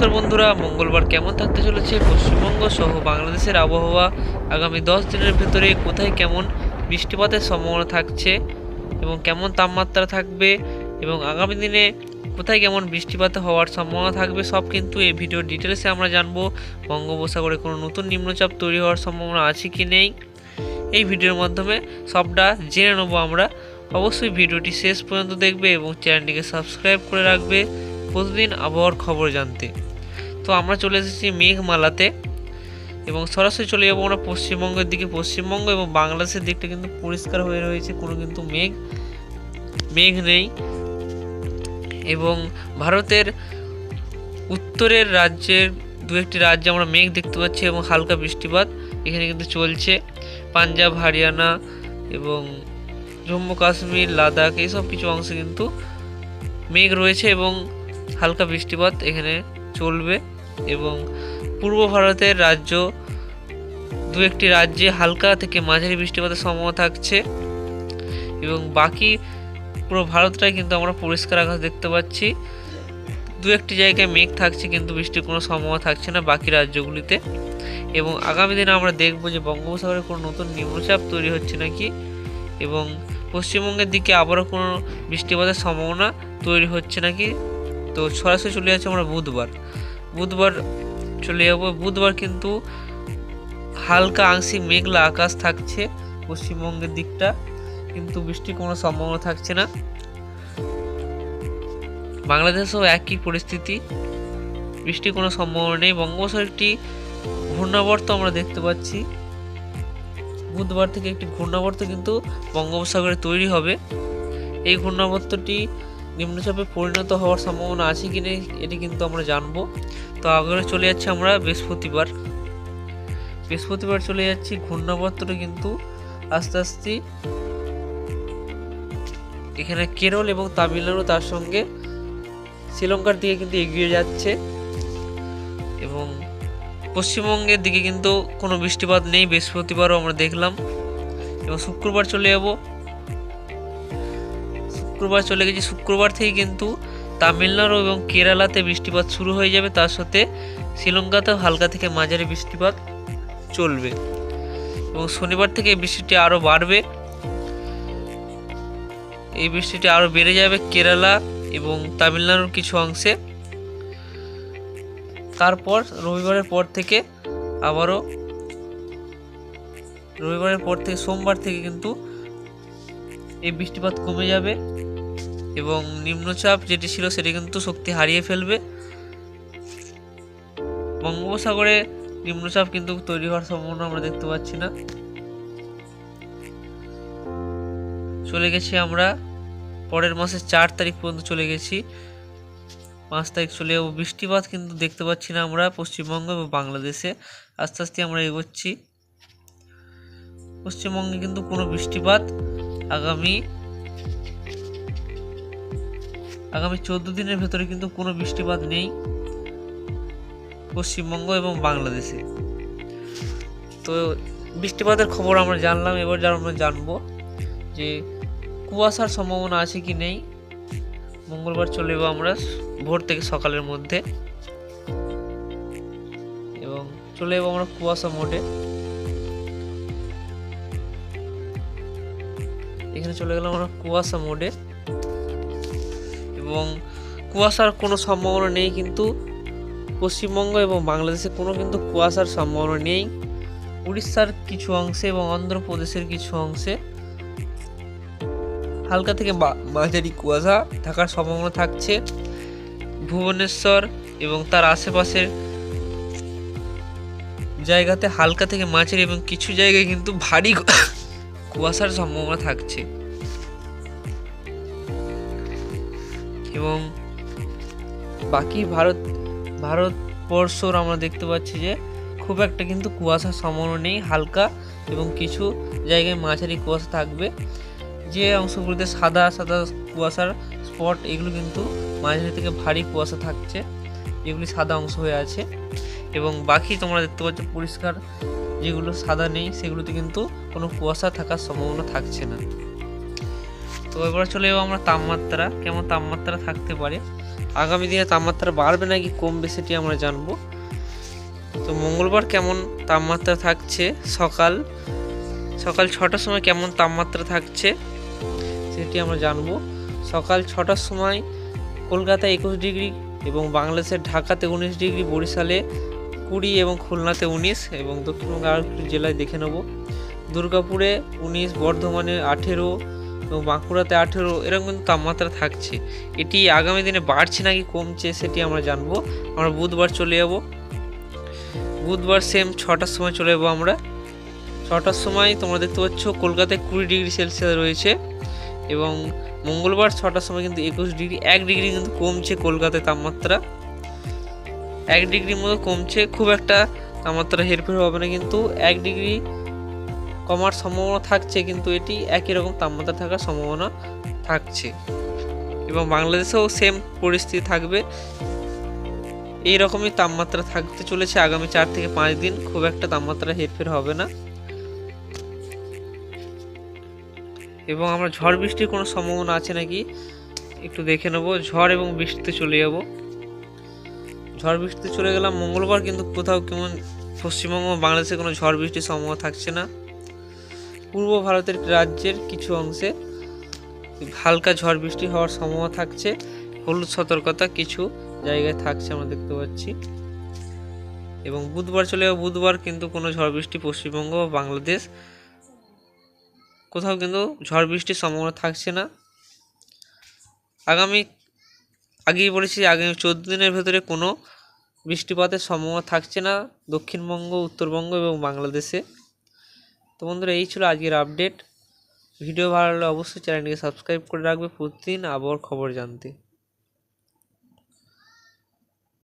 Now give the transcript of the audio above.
নমস্কার বন্ধুরা, মঙ্গলবার কেমন থাকতে চলেছে? পশ্চিমবঙ্গ সহ বাংলাদেশের আবহাওয়া আগামী দশ দিনের ভেতরে কোথায় কেমন বৃষ্টিপাতের সম্ভাবনা থাকছে এবং কেমন তাপমাত্রা থাকবে এবং আগামী দিনে কোথায় কেমন বৃষ্টিপাত হওয়ার সম্ভাবনা থাকবে, সব কিন্তু এই ভিডিওর ডিটেলসে আমরা জানব। বঙ্গোপসাগরে কোনো নতুন নিম্নচাপ তৈরি হওয়ার সম্ভাবনা আছে কি নেই? এই ভিডিওর মাধ্যমে সবটা জেনে নেব আমরা। অবশ্যই ভিডিওটি শেষ পর্যন্ত দেখবে এবং চ্যানেলটিকে সাবস্ক্রাইব করে রাখবে। প্রতিদিন আবহাওয়ার খবর জানতে। তো আমরা চলে এসেছি মেঘমালাতে এবং সরাসরি চলে যাব আমরা পশ্চিমবঙ্গের দিকে। পশ্চিমবঙ্গ এবং বাংলাদেশের দিকটা কিন্তু পরিষ্কার হয়ে রয়েছে, কোনো কিন্তু মেঘ মেঘ নেই। এবং ভারতের উত্তরের রাজ্যের দু একটি রাজ্যে আমরা মেঘ দেখতে পাচ্ছি এবং হালকা বৃষ্টিপাত এখানে কিন্তু চলছে। পাঞ্জাব, হরিয়ানা এবং জম্মু, কাশ্মীর, লাদাখ, এইসব কিছু অংশে কিন্তু মেঘ রয়েছে এবং হালকা বৃষ্টিপাত এখানে চলবে এবং পূর্ব ভারতের রাজ্য দু একটি রাজ্যে হালকা থেকে মাঝারি বৃষ্টিপাতের সম্ভাবনা থাকছে এবং বাকি পুরো ভারতটাই কিন্তু আমরা পরিষ্কার আকাশ দেখতে পাচ্ছি। দু একটি জায়গায় মেঘ থাকছে কিন্তু বৃষ্টির কোনো সম্ভাবনা থাকছে না বাকি রাজ্যগুলিতে এবং আগামী দিনে আমরা দেখব যে বঙ্গোপসাগরে কোনো নতুন নিম্নচাপ তৈরি হচ্ছে নাকি এবং পশ্চিমবঙ্গের দিকে আবারও কোনো বৃষ্টিপাতের সম্ভাবনা তৈরি হচ্ছে নাকি তো সরাসরি চলে যাচ্ছে আমরা বুধবার। বুধবার চলে যাব। বুধবার কিন্তু হালকা আংশিক মেঘলা আকাশ থাকছে পশ্চিমবঙ্গের দিকটা, কিন্তু বৃষ্টির কোনো সম্ভাবনা থাকছে না। বাংলাদেশেও একই পরিস্থিতি। বৃষ্টির কোনো সম্ভাবনা নেই। বঙ্গোপসাগর একটি ঘূর্ণাবর্ত আমরা দেখতে পাচ্ছি। বুধবার থেকে একটি ঘূর্ণাবর্ত কিন্তু বঙ্গোপসাগরে তৈরি হবে। এই ঘূর্ণাবর্তটি নিম্নচাপে পরিণত হওয়ার সম্ভাবনা আছে কি নেই, এটি কিন্তু আমরা জানব। তো আগে চলে যাচ্ছে আমরা বৃহস্পতিবার। বৃহস্পতিবার চলে যাচ্ছি, ঘূর্ণাবর্তটা কিন্তু আস্তে আস্তে এখানে কেরল এবং তামিলনাড়ু তার সঙ্গে শ্রীলঙ্কার দিকে কিন্তু এগিয়ে যাচ্ছে এবং পশ্চিমবঙ্গের দিকে কিন্তু কোনো বৃষ্টিপাত নেই। বৃহস্পতিবারও আমরা দেখলাম এবং শুক্রবার চলে যাব। শুক্রবার চলে গেছি। শুক্রবার থেকে কিন্তু তামিলনাড়ু এবং কেরালাতে বৃষ্টিপাত শুরু হয়ে যাবে। তার সাথে শ্রীলঙ্কাতেও হালকা থেকে মাঝারি বৃষ্টিপাত চলবে এবং শনিবার থেকে বৃষ্টিটি আরও বাড়বে। এই বৃষ্টিটি আরও বেড়ে যাবে কেরালা এবং তামিলনাড়ুর কিছু অংশে। তারপর রবিবারের পর থেকে আবারও রবিবারের পর থেকে সোমবার থেকে কিন্তু এই বৃষ্টিপাত কমে যাবে। এবং নিম্নচাপ যেটি ছিল সেটি কিন্তু শক্তি হারিয়ে ফেলবে। বঙ্গোপসাগরে নিম্নচাপ কিন্তু তৈরি হওয়ার সম্ভাবনা আমরা দেখতে পাচ্ছি না। চলে গেছি আমরা। পরের মাসের চার তারিখ পর্যন্ত চলে গেছি। পাঁচ তারিখ চলে যাব। বৃষ্টিপাত কিন্তু দেখতে পাচ্ছি না আমরা পশ্চিমবঙ্গ এবং বাংলাদেশে। আস্তে আস্তে আমরা এগোচ্ছি। পশ্চিমবঙ্গে কিন্তু কোনো বৃষ্টিপাত আগামী আগামী চোদ্দ দিনের ভেতরে কিন্তু কোনো বৃষ্টিপাত নেই পশ্চিমবঙ্গ এবং বাংলাদেশে। তো বৃষ্টিপাতের খবর আমরা জানলাম, এবার যার আমরা জানব যে কুয়াশার সম্ভাবনা আছে কি নেই। মঙ্গলবার চলে যাব আমরা ভোর থেকে সকালের মধ্যে। এবং চলে যাব আমরা কুয়াশা মোডে। এখানে চলে গেলাম আমরা কুয়াশা মোডে। এবং কুয়াশার কোনো সম্ভাবনা নেই, কিন্তু পশ্চিমবঙ্গ এবং বাংলাদেশে কোনো কিন্তু কুয়াশার সম্ভাবনা নেই। উড়িষ্যার কিছু অংশে এবং অন্ধ্রপ্রদেশের কিছু অংশে হালকা থেকে মাঝারি কুয়াশা থাকার সম্ভাবনা থাকছে। ভুবনেশ্বর এবং তার আশেপাশের জায়গাতে হালকা থেকে মাঝারি এবং কিছু জায়গায় কিন্তু ভারী কুয়াশার সম্ভাবনা থাকছে। এবং বাকি ভারত, ভারতবর্ষর আমরা দেখতে পাচ্ছি যে খুব একটা কিন্তু কুয়াশার সম্ভাবনা নেই, হালকা এবং কিছু জায়গায় মাঝারি কুয়াশা থাকবে। যে অংশগুলিতে সাদা সাদা কুয়াশার স্পট এগুলো কিন্তু মাঝারি থেকে ভারী কুয়াশা থাকছে। যেগুলি সাদা অংশ হয়ে আছে। এবং বাকি তোমরা দেখতে পাচ্ছ পরিষ্কার যেগুলো সাদা নেই, সেগুলোতে কিন্তু কোনো কুয়াশা থাকার সম্ভাবনা থাকছে না। তো এবার চলে যাব আমরা তাপমাত্রা, কেমন তাপমাত্রা থাকতে পারে। আগামী দিনে তাপমাত্রা বাড়বে নাকি কমবে সেটি আমরা জানব। তো মঙ্গলবার কেমন তাপমাত্রা থাকছে, সকাল সকাল ছটার সময় কেমন তাপমাত্রা থাকছে, সেটি আমরা জানব। সকাল ছটার সময় কলকাতায় একুশ ডিগ্রি এবং বাংলাদেশের ঢাকাতে উনিশ ডিগ্রি, বরিশালে কুড়ি এবং খুলনাতে উনিশ এবং দক্ষিণবঙ্গে আরও জেলায় দেখে নেব। দুর্গাপুরে উনিশ, বর্ধমানে আঠেরো এবং বাঁকুড়াতে আঠেরো, এরকম কিন্তু তাপমাত্রা থাকছে। এটি আগামী দিনে বাড়ছে নাকি কমছে সেটি আমরা জানব। আমরা বুধবার চলে যাব। বুধবার সেম ছটার সময় চলে যাব আমরা। ছটার সময় তোমরা দেখতে পাচ্ছ কলকাতায় কুড়ি ডিগ্রি সেলসিয়াস রয়েছে এবং মঙ্গলবার ছটার সময় কিন্তু একুশ ডিগ্রি, এক ডিগ্রি কিন্তু কমছে কলকাতায় তাপমাত্রা। এক ডিগ্রির মতো কমছে, খুব একটা তাপমাত্রা হেরফের হবে না কিন্তু। এক ডিগ্রি কমার সম্ভাবনা থাকছে, কিন্তু এটি একই রকম তাপমাত্রা থাকার সম্ভাবনা থাকছে। এবং বাংলাদেশেও সেম পরিস্থিতি থাকবে। এই রকমই তাপমাত্রা থাকতে চলেছে আগামী চার থেকে পাঁচ দিন। খুব একটা তাপমাত্রা হেরফের হবে না। এবং আমরা ঝড় বৃষ্টির কোনো সম্ভাবনা আছে নাকি? একটু দেখে নেব। ঝড় এবং বৃষ্টিতে চলে যাব। ঝড় বৃষ্টিতে চলে গেলাম। মঙ্গলবার কিন্তু কোথাও কেমন পশ্চিমবঙ্গ বাংলাদেশে কোনো ঝড় বৃষ্টির সম্ভাবনা থাকছে না। পূর্ব ভারতের রাজ্যের কিছু অংশে হালকা ঝড় বৃষ্টি হওয়ার সম্ভাবনা থাকছে। হলুদ সতর্কতা কিছু জায়গায় থাকছে আমরা দেখতে পাচ্ছি। এবং বুধবার চলে যাব বুধবার কিন্তু কোনো ঝড় বৃষ্টি পশ্চিমবঙ্গ বা বাংলাদেশ কোথাও কিন্তু ঝড় বৃষ্টির সম্ভাবনা থাকছে না। আগামী, আগেই বলেছি, আগামী চোদ্দ দিনের ভেতরে কোনো বৃষ্টিপাতের সম্ভাবনা থাকছে না দক্ষিণবঙ্গ, উত্তরবঙ্গ এবং বাংলাদেশে। তো বন্ধুরা, এই ছিল আজকের আপডেট ভিডিও ভালো লাগলে অবশ্যই চ্যানেলটিকে সাবস্ক্রাইব করে রাখবে প্রতিদিন আবহাওয়ার খবর জানতে।